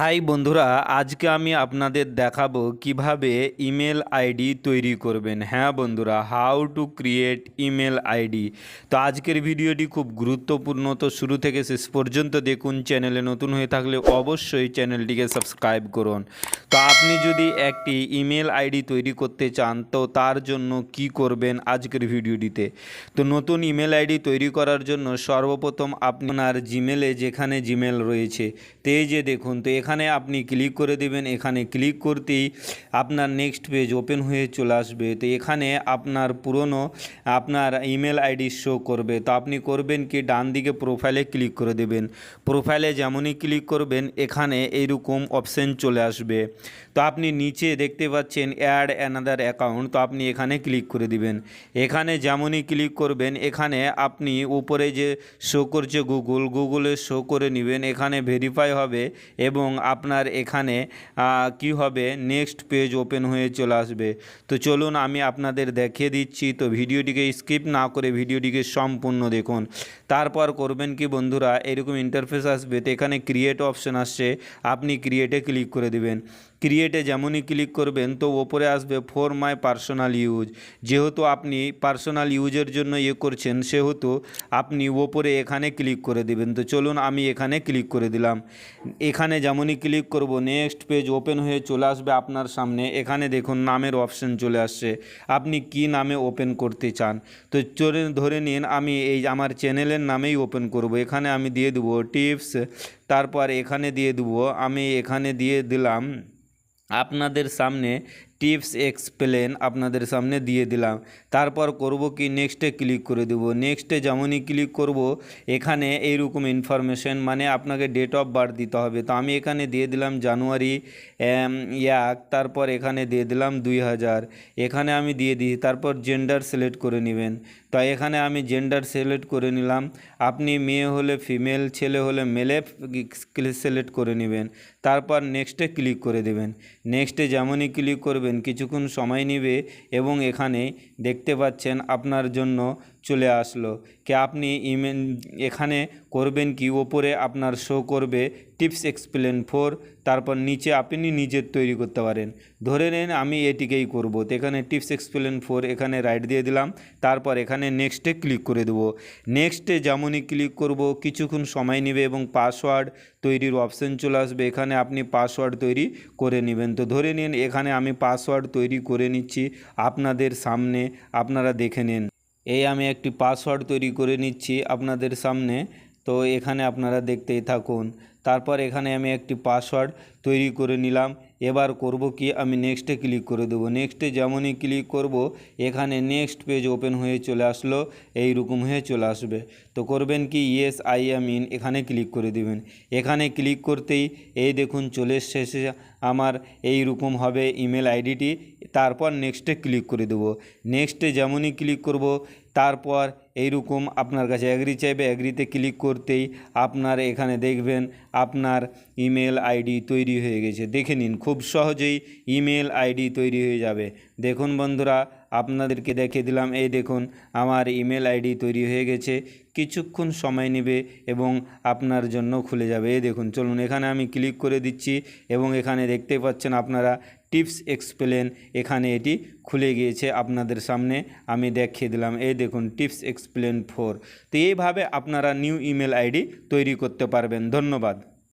High বন্ধুরা, আজকে আমি আপনাদের দেখাবো কীভাবে ইমেল আইডি তৈরি করবেন। হ্যাঁ বন্ধুরা how to create email ID. তো আজকের ভিডিওটি খুব গুরুত্বপূর্ণ। তো শুরু থেকে শেষ পর্যন্ত দেখুন, চ্যানেলে নতুন হয়ে থাকলে অবশ্যই চ্যানেলটিকে সাবস্ক্রাইব করুন। তো আপনি যদি একটি ইমেল আইডি তৈরি করতে চান, তো তার জন্য কি করবেন আজকের ভিডিওটিতে? তো নতুন ইমেল আইডি তৈরি করার জন্য সর্বপ্রথম আপনার জিমেলে যেখানে জিমেল রয়েছে, তো যে দেখুন। তো এখানে আপনি ক্লিক করে দেবেন, এখানে ক্লিক করতেই আপনার নেক্সট পেজ ওপেন হয়ে চলে আসবে। তো এখানে আপনার পুরনো, আপনার ইমেল আইডি শো করবে। তো আপনি করবেন কি, ডান দিকে প্রোফাইলে ক্লিক করে দেবেন। প্রোফাইলে যেমনই ক্লিক করবেন, এখানে এইরকম অপশন চলে আসবে। তো আপনি নিচে দেখতে পাচ্ছেন অ্যাড অ্যানাদার অ্যাকাউন্ট তো আপনি এখানে ক্লিক করে দিবেন। এখানে যেমনই ক্লিক করবেন, এখানে আপনি উপরে যে শো করছে গুগল গুগলে শো করে নেবেন। এখানে ভেরিফাই হবে এবং আপনার এখানে কি হবে? নেক্সট পেজ ওপেন হয়ে চলে আসবে। তো চলুন আমি আপনাদের দেখিয়ে দিচ্ছি। তো ভিডিওটিকে স্কিপ না করে ভিডিওটিকে সম্পূর্ণ দেখুন। তারপর করবেন কি বন্ধুরা? এরকম ইন্টারফেস আসবে। তো এখানে ক্রিয়েট অপশন আসছে। আপনি ক্রিয়েটে ক্লিক করে দিবেন। ক্রিয়েটে যেমনই ক্লিক করবেন, তো ওপরে আসবে ফর মাই পার্সোনাল ইউজ যেহেতু আপনি পার্সোনাল ইউজের জন্য ইয়ে করছেন, সেহেতু আপনি ওপরে এখানে ক্লিক করে দেবেন। তো চলুন আমি এখানে ক্লিক করে দিলাম। এখানে যেমনই ক্লিক করব নেক্সট পেজ ওপেন হয়ে চলে আসবে আপনার সামনে। এখানে দেখুন নামের অপশন চলে আসছে। আপনি কি নামে ওপেন করতে চান? তো চলে ধরে নিন, আমি এই আমার চ্যানেলের নামেই ওপেন করব। এখানে আমি দিয়ে দেবো টিপস তারপর এখানে দিয়ে দেবো। আমি এখানে দিয়ে দিলাম আপনাদের সামনে টিপস এক্সপ্লেন আপনাদের সামনে দিয়ে দিলাম। তারপর করব কি নেক্সটে ক্লিক করে দেবো। নেক্সটে যেমনই ক্লিক করব, এখানে এইরকম ইনফরমেশন মানে আপনাকে ডেট অফ বার্থ দিতে হবে। তো আমি এখানে দিয়ে দিলাম জানুয়ারি এক, তারপর এখানে দিয়ে দিলাম দুই হাজার। এখানে আমি দিয়ে দিই, তারপর জেন্ডার সিলেক্ট করে নেবেন। তো এখানে আমি জেন্ডার সিলেক্ট করে নিলাম। আপনি মেয়ে হলে ফিমেল ছেলে হলে মেলে সিলেক্ট করে নেবেন। তারপর নেক্সটে ক্লিক করে দেবেন। নেক্সটে যেমনই ক্লিক করবেন কিছুক্ষণ সময় নেবে এবং এখানে দেখতে পাচ্ছেন আপনার জন্য চলে আসলো। কি আপনি ইমেন, এখানে করবেন কি? ওপরে আপনার শো করবে টিপস এক্সপ্লেন ফোর, তারপর নিচে আপনি নিজের তৈরি করতে পারেন। ধরে নিন আমি এটিকেই করব। তো এখানে টিপস এক্সপ্লেন ফোর এখানে রাইট দিয়ে দিলাম। তারপর এখানে নেক্সটে ক্লিক করে দেবো। নেক্সটে যেমনই ক্লিক করব, কিছুক্ষণ সময় নেবে এবং পাসওয়ার্ড তৈরির অপশন চলে আসবে। এখানে আপনি পাসওয়ার্ড তৈরি করে নেবেন। তো ধরে নিন এখানে আমি পাসওয়ার্ড তৈরি করে নিচ্ছি। আপনাদের সামনে আপনারা দেখে নিন। এই আমি একটি পাসওয়ার্ড তৈরি করে নিচ্ছি আপনাদের সামনে। তো এখানে আপনারা দেখতেই থাকুন। তারপর এখানে আমি একটি পাসওয়ার্ড তৈরি করে নিলাম। এবার করব কি? আমি নেক্সটে ক্লিক করে দেবো। নেক্সটে যেমনই ক্লিক করব, এখানে নেক্সট পেজ ওপেন হয়ে চলে আসলো। এই রকম হয়ে চলে আসবে। তো করবেন কি? ইয়েস আই এম ইন এখানে ক্লিক করে দিবেন। এখানে ক্লিক করতেই এই দেখুন চলে এসেছে আমার। এই রকম হবে ইমেল আইডিটি তারপর নেক্সটে ক্লিক করে দেবো। নেক্সটে যেমনই ক্লিক করব, তারপর এইরকম আপনার কাছে অ্যাগ্রি চাইবে। অ্যাগ্রিতে ক্লিক করতেই আপনার এখানে দেখবেন আপনার ইমেল আইডি তৈরি হয়ে গেছে। দেখে নিন, খুব সহজেই ইমেল আইডি তৈরি হয়ে যাবে। দেখুন বন্ধুরা, আপনাদেরকে দেখে দিলাম, এই দেখুন, আমার ইমেল আইডি তৈরি হয়ে গেছে। কিছুক্ষণ সময় নেবে এবং আপনার জন্য খুলে যাবে। এই দেখুন, চলুন, এখানে আমি ক্লিক করে দিচ্ছি এবং এখানে দেখতে পাচ্ছেন আপনারা টিপস এক্সপ্লেন এখানে এটি খুলে গিয়েছে আপনাদের সামনে। আমি দেখিয়ে দিলাম, এই দেখুন, টিপস এক্সপ্লেন ফোর। তো এইভাবে আপনারা নিউ ইমেল আইডি তৈরি করতে পারবেন। ধন্যবাদ।